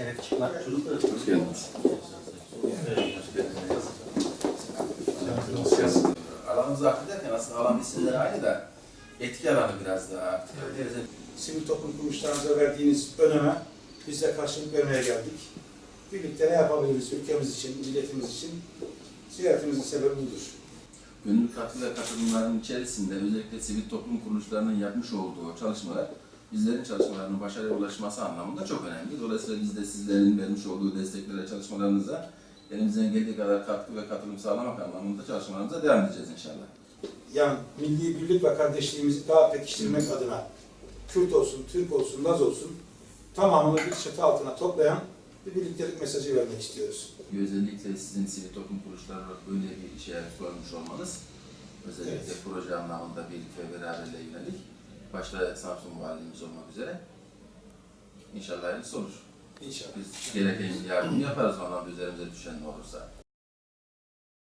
Kenetçikler çocuklar. Hoş geldiniz. Alanımızı aktif derken aslında alan isimleri aynı da etki alanı biraz daha aktif. sivil toplum kuruluşlarınıza verdiğiniz öneme biz de karşılık vermeye geldik. Birlikte ne yapabiliriz ülkemiz için, milletimiz için ziyaretimizin sebebi budur. Gönüllü katkı ve katılımların içerisinde özellikle sivil toplum kuruluşlarının yapmış olduğu çalışmalar bizlerin çalışmalarının başarıya ulaşması anlamında çok önemli. Dolayısıyla biz de sizlerin vermiş olduğu desteklere, çalışmalarınıza elimizden geldiği kadar katkı ve katılım sağlamak anlamında çalışmalarımıza devam edeceğiz inşallah. Yani milli birlik ve kardeşliğimizi daha pekiştirmek adına Kürt olsun, Türk olsun, Laz olsun tamamını bir çatı altına toplayan bir birliktelik mesajı vermek istiyoruz. Özellikle sizin sivil toplum kuruluşları olarak böyle bir şeye sormuş olmanız, özellikle Evet. proje anlamında birlik ve beraberliğe yönelik, başta Samsun Valimiz olmak üzere, inşallah hayırlısı olur. İnşallah. Biz gereken yardımı yaparız ondan üzerimize düşen ne olursa.